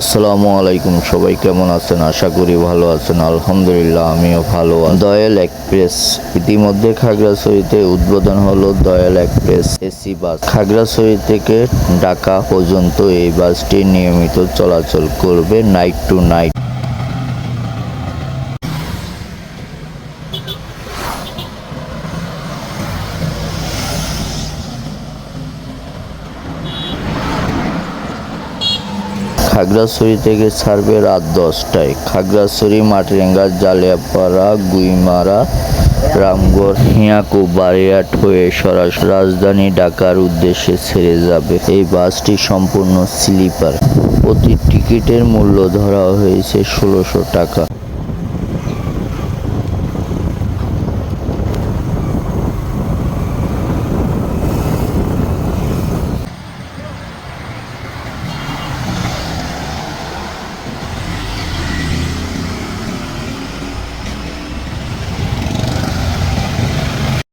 আসসালামু আলাইকুম, সবাই কেমন আছেন? আশা করি ভালো আছেন। আলহামদুলিল্লাহ, আমিও ভালো দয়াল এক্সপ্রেস, ইতিমধ্যে খাগড়াছড়িতে উদ্বোধন হলো Dayal express AC bus. Khagrachari থেকে ঢাকা পর্যন্ত এই বাসটি নিয়মিত চলাচল করবে নাইট টু নাইট। খাগড়াছড়ি থেকে ছাড়বে রাত দশটায়। খাগড়াছড়ি, মাটিরাঙ্গা, জালিয়াপাড়া, গুইমারা, রামগড়, হিয়াকু, বারিয়াট হয়ে সরাসরি রাজধানী ঢাকার উদ্দেশ্যে ছেড়ে যাবে এই বাসটি সম্পূর্ণ স্লিপার। প্রতি টিকিটের মূল্য ধরা হয়েছে ষোলোশো টাকা।